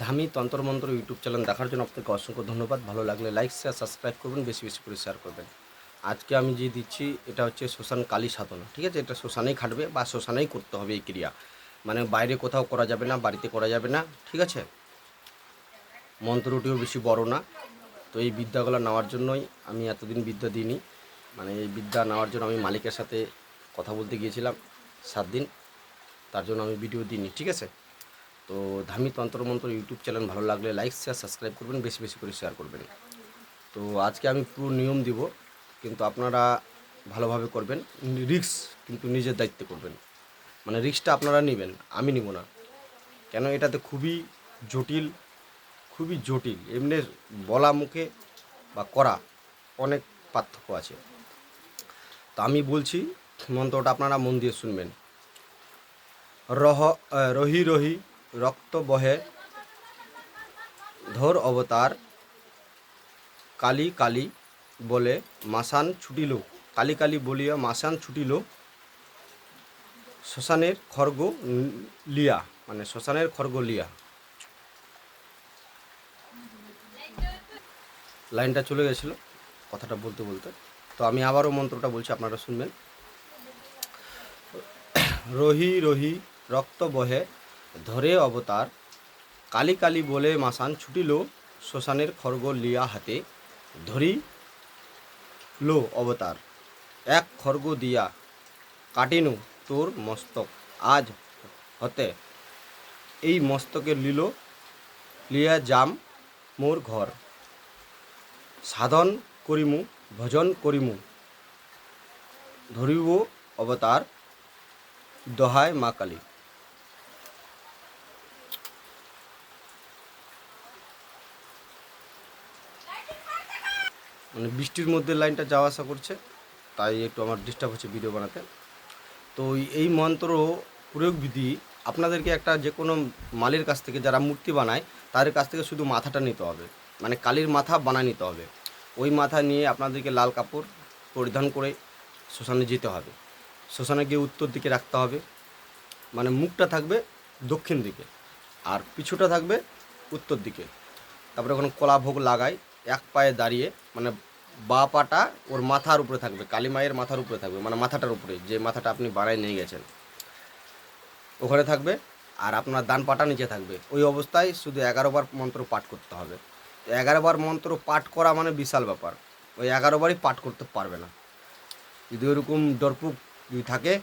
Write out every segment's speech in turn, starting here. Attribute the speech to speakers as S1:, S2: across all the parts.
S1: ধামি তন্ত্রমন্ত্র YouTube channel দেখার জন্য আপনাকে অসংখ্য ধন্যবাদ। ভালো লাগলে লাইক শেয়ার সাবস্ক্রাইব করবেন, বেশি বেশি করে শেয়ার করবেন। আজকে আমি যে দিচ্ছি, এটা হচ্ছে শ্মশান কালী সাধনা, ঠিক আছে? এটা শ্মশানেই খাটবে বা শ্মশানেই করতে হবে এই ক্রিয়া। মানে বাইরে কোথাও করা যাবে না, বাড়িতে করা যাবে না, ঠিক আছে? মন্ত্রটিও বেশি বড় না। তো এই বিদ্যাগুলো নেওয়ার জন্যই আমি এতদিন বিদ্যা দিইনি। মানে এই বিদ্যা নেওয়ার জন্য আমি মালিকের সাথে কথা বলতে গিয়েছিলাম সাত দিন। তার জন্য আমি ভিডিও দিইনি, ঠিক আছে? তো ধামি তন্ত্রমন্ত্র ইউটিউব চ্যানেল ভালো লাগলে লাইক শেয়ার সাবস্ক্রাইব করবেন, বেশি বেশি করে শেয়ার করবেন। তো আজকে আমি পুরো নিয়ম দিব, কিন্তু আপনারা ভালোভাবে করবেন রিক্স কিন্তু নিজের দায়িত্বে করবেন। মানে রিক্সটা আপনারা নেবেন, আমি নিব না। কেন এটাতে খুবই জটিল খুবই জটিল, এমনি বলা মুখে বা করা অনেক পার্থক্য আছে। তো আমি বলছি, মন্ত্রটা আপনারা মন দিয়ে শুনবেন। রহ, রহি রহি রক্ত বহে ধর অবতার, কালী কালী বলে মাসান ছুটিল। কালী কালী বলিয়া মাসান ছুটিল। শ্মশানের খর্গ লিয়া মানে শ্মশানের খর্গ লিয়া। লাইনটা চলে গেছিল কথাটা বলতে বলতে। তো আমি আবারও মন্ত্রটা বলছি, আপনারা শুনবেন। রহি রহি রক্ত বহে ধরে অবতার। কালী কালী বলে মাসান ছুটিল শ্মশানের খর্গ লিয়া হাতে। ধরি লো অবতার, এক খর্গ দিয়া কাটিনু তোর মস্তক। আজ হতে এই মস্তকের লিল, লিয়া জাম মোর ঘর। সাধন করিমু, ভজন করিমু। ধরিব অবতার, দহায় মা কালী। মানে বৃষ্টির মধ্যে লাইনটা যাওয়া আসা করছে, তাই একটু আমার ডিস্টার্ব হচ্ছে ভিডিও বানাতে। তো এই মন্ত্র প্রয়োগ বিধি আপনাদেরকে একটা যে কোনো মালির কাছ থেকে যারা মূর্তি বানায়, তাদের কাছ থেকে শুধু মাথাটা নিতে হবে। মানে কালির মাথা বানায় নিতে হবে। ওই মাথা নিয়ে আপনাদেরকে লাল কাপড় পরিধান করে শ্মশানে যেতে হবে। শ্মশানে গিয়ে উত্তর দিকে রাখতে হবে। মানে মুখটা থাকবে দক্ষিণ দিকে, আর পিছুটা থাকবে উত্তর দিকে। তারপরে ওখানে কলা ভোগ লাগায় এক পায়ে দাঁড়িয়ে মানে বা পাটা ওর মাথার উপরে থাকবে, কালী মায়ের মাথার উপরে থাকবে মানে মাথাটার উপরে, যে মাথাটা আপনি বাড়ায় নিয়ে গেছেন। ওখানে থাকবে আর আপনার দান পাটা নিচে থাকবে। ওই অবস্থায় শুধু এগারো বার মন্ত্র পাঠ করতে হবে। এগারো বার মন্ত্র পাঠ করা মানে বিশাল ব্যাপার। ওই এগারো বারই পাঠ করতে পারবে না। যদি ওরকম ডরপুক যদি থাকে,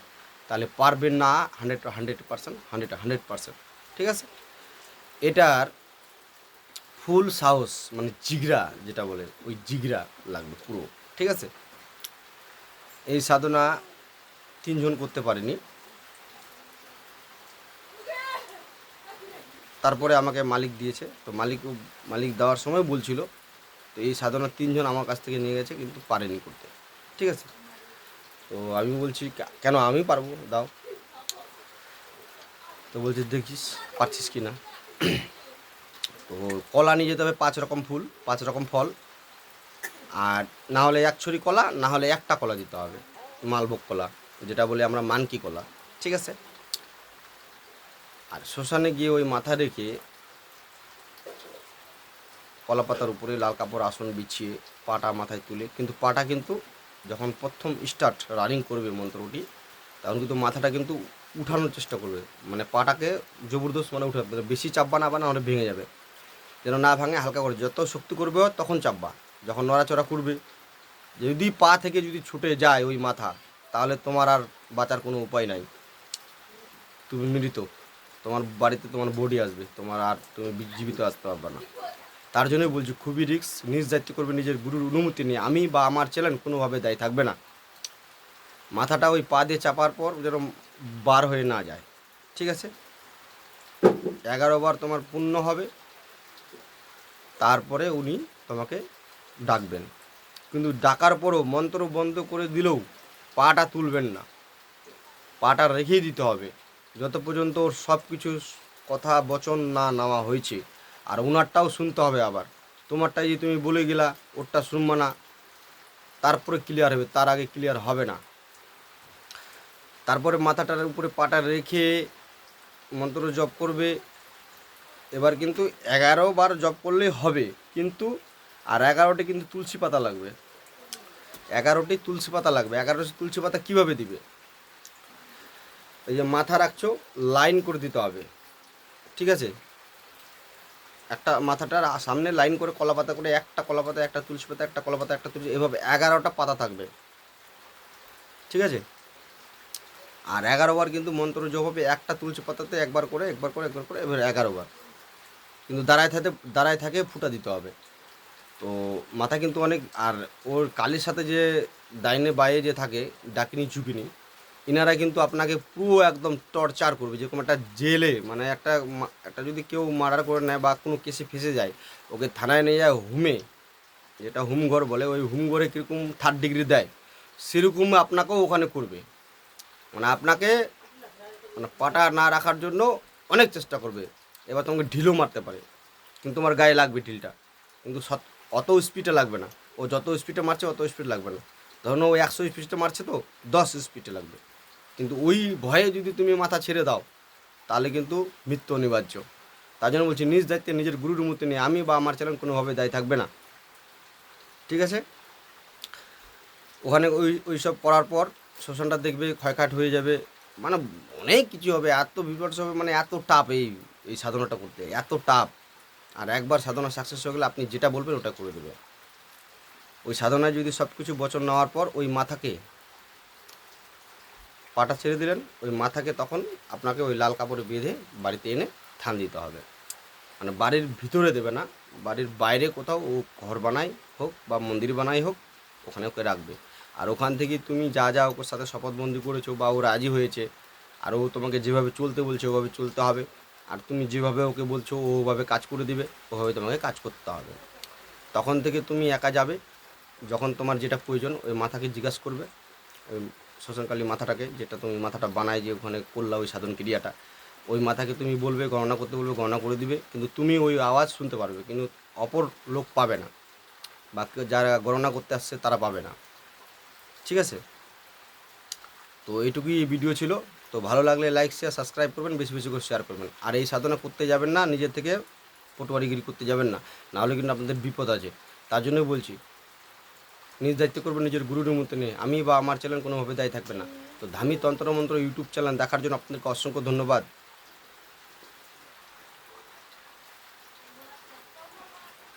S1: তাহলে পারবেন না hundred hundred percent, hundred hundred percent. ঠিক আছে? এটার ফুল সাহস মানে জিগরা যেটা বলে, ওই জিগরা লাগবে পুরো, ঠিক আছে? এই সাধনা তিনজন করতে পারেনি। তারপরে আমাকে মালিক দিয়েছে, তো মালিক মালিক দেওয়ার সময় বলছিল, তো এই সাধনা তিনজন আমার কাছ থেকে নিয়ে গেছে, কিন্তু পারেনি করতে, ঠিক আছে? তো আমি বলছি কেন আমি পারব? দাও। তো বলছি, দেখিস, পারছিস কি না? তো কলা নিয়ে যেতে হবে পাঁচ রকম ফুল, পাঁচ রকম ফল। আর না হলে এক ছড়ি কলা, না হলে একটা কলা দিতে হবে, মালভোগ কলা, যেটা বলি আমরা মানকি কলা, ঠিক আছে? আর শ্মশানে গিয়ে ওই মাথা রেখে কলা পাতার উপরে লাল কাপড় আসন বিছিয়ে পাটা মাথায় তুলে, কিন্তু পাটা কিন্তু যখন প্রথম স্টার্ট রানিং করবে মন্ত্রটি, তখন কিন্তু মাথাটা কিন্তু উঠানোর চেষ্টা করবে। মানে পাটাকে জবরদস্ত মানে উঠে মানে বেশি চাপ না বা না হলে ভেঙে যাবে। যেন না ভাঙে, হালকা করে। যত শক্তি করবে তখন চাপবা। যখন নড়াচড়া করবে, যদি পা থেকে যদি ছুটে যায় ওই মাথা, তাহলে তোমার আর বাঁচার কোনো উপায় নাই। তুমি মৃত। তোমার বাড়িতে তোমার বডি আসবে। তোমার আর তুমি জীবিত আসতে পারবে না। তার জন্যই বলছি, খুবই রিস্ক নিজ দায়িত্ব করবে নিজের গুরুর অনুমতি নিয়ে। আমি বা আমার চ্যানেল কোনোভাবে দায়ী থাকবে না। মাথাটা ওই পা দিয়ে চাপার পর যেন বার হয়ে না যায়। ঠিক আছে? এগারো বার তোমার পূর্ণ হবে। তারপরে উনি তোমাকে ডাকবেন। কিন্তু ডাকার পরও মন্ত্র বন্ধ করে দিলেও পাটা তুলবেন না। পাটা রেখেই দিতে হবে। যত পর্যন্ত ওর সব কিছু কথা বচন না নেওয়া হয়েছে, আর ওনারটাও শুনতে হবে আবার। তোমারটা যে তুমি বলে গেলা, ওরটা শুনবা না। তারপরে ক্লিয়ার হবে, তার আগে ক্লিয়ার হবে না। তারপরে মাথাটার উপরে পাটা রেখে মন্ত্র জপ করবে। এবার কিন্তু এগারো বার জব করলেই হবে, কিন্তু আর এগারোটি কিন্তু তুলসী পাতা লাগবে। এগারোটি তুলসী পাতা লাগবে। এগারোটি তুলসী পাতা কীভাবে দিবে? এই যে মাথা রাখছো লাইন করে দিতে হবে। ঠিক আছে? একটা মাথাটার সামনে লাইন করে কলা পাতা করে একটা কলা পাতা, একটা তুলসী পাতা, একটা কলা পাতা, একটা তুলসী, এভাবে এগারোটা পাতা থাকবে। ঠিক আছে? আর এগারো বার কিন্তু মন্ত্র যোগ হবে, একটা তুলসী পাতাতে একবার করে একবার করে একবার করে, এবার এগারো বার। কিন্তু দাঁড়ায় থাকে দাঁড়ায় থাকে, ফুটা দিতে হবে। তো মাথা কিন্তু অনেক, আর ওর কালির সাথে যে ডাইনে বাইরে যে থাকে, ডাকিনি চুকিনি ইনারা কিন্তু আপনাকে পুরো একদম টর্চার করবে। যেরকম একটা জেলে মানে একটা একটা যদি কেউ মার্ডার করে নেয় বা কোনো কেসে ফেসে যায়, ওকে থানায় নিয়ে যায় হুমে, যেটা হুমঘর বলে, ওই হুমঘরে কীরকম থার্ড ডিগ্রি দেয়, সেরকম আপনাকেও ওখানে করবে। মানে আপনাকে মানে পাটা না রাখার জন্য অনেক চেষ্টা করবে। এবার তোমাকে ঢিলও মারতে পারে। কিন্তু তোমার গায়ে লাগবে ঢিলটা। কিন্তু সত অত স্পিডে লাগবে না। ও যত স্পিডে মারছে, অত স্পিড লাগবে না। ধরুন ও একশো স্পিডে মারছে তো, দশ স্পিডে লাগবে। কিন্তু ওই ভয়ে যদি তুমি মাথা ছেড়ে দাও, তাহলে কিন্তু মৃত্যু অনিবার্য। তার জন্য বলছি, নিজ দায়িত্বে নিজের গুরুর মতো নিয়ে আমি বা আমার চ্যানেল কোনোভাবে দায়ী থাকবে না। ঠিক আছে? ওখানে ওই ওই সব করার পর শ্মশানটা দেখবে ক্ষয়কাট হয়ে যাবে। মানে অনেক কিছু হবে, এত বিপর্স হবে মানে এত টাপ এই এই সাধনাটা করতে। এত টাপ আর একবার সাধনা সাকসেস হয়ে গেলে আপনি যেটা বলবেন ওটা করে দেবে ওই সাধনায় যদি সব কিছু বচন নেওয়ার পর ওই মাথাকে পাটা ছেড়ে দিলেন, ওই মাথাকে তখন আপনাকে ওই লাল কাপড়ে বেঁধে বাড়িতে এনে থান দিতে হবে। মানে বাড়ির ভিতরে দেবে না। বাড়ির বাইরে কোথাও ও ঘর বানাই হোক বা মন্দির বানাই হোক, ওখানে ওকে রাখবে। আর ওখান থেকে তুমি যা যা ওর সাথে শপথবন্দি করেছ বা ও রাজি হয়েছে, আর ও তোমাকে যেভাবে চলতে বলছে ওভাবে চলতে হবে। আর তুমি যেভাবে ওকে বলছো, ও ওভাবে কাজ করে দিবে, ওভাবে তোমাকে কাজ করতে হবে। তখন থেকে তুমি একা যাবে, যখন তোমার যেটা প্রয়োজন, ওই মাথাকে জিজ্ঞাসা করবে, ওই শ্মশানকালী মাথাটাকে, যেটা তুমি মাথাটা বানায় যে ওখানে করলা ওই সাধন ক্রিয়াটা, ওই মাথাকে তুমি বলবে, গণনা করতে বলবে, গণনা করে দিবে, কিন্তু তুমি ওই আওয়াজ শুনতে পারবে, কিন্তু অপর লোক পাবে না। বা যারা গণনা করতে আসছে, তারা পাবে না। ঠিক আছে? তো এইটুকুই এই ভিডিও ছিল। তো ভালো লাগলে লাইক শেয়ার সাবস্ক্রাইব করবেন, বেশি বেশি করে শেয়ার করবেন। আর এই সাধনা করতে যাবেন না নিজের থেকে পটুয়ারিগিরি করতে যাবেন না। নাহলে কিন্তু আপনাদের বিপদ আছে। তার জন্যই বলছি, নিজ দায়িত্ব করবেন নিজের গুরুর মতো নিয়ে। আমি বা আমার চ্যানেল কোনোভাবে দায়ী থাকবে না। তো ধামি তন্ত্রমন্ত্র ইউটিউব চ্যানেল দেখার জন্য আপনাদেরকে অসংখ্য ধন্যবাদ।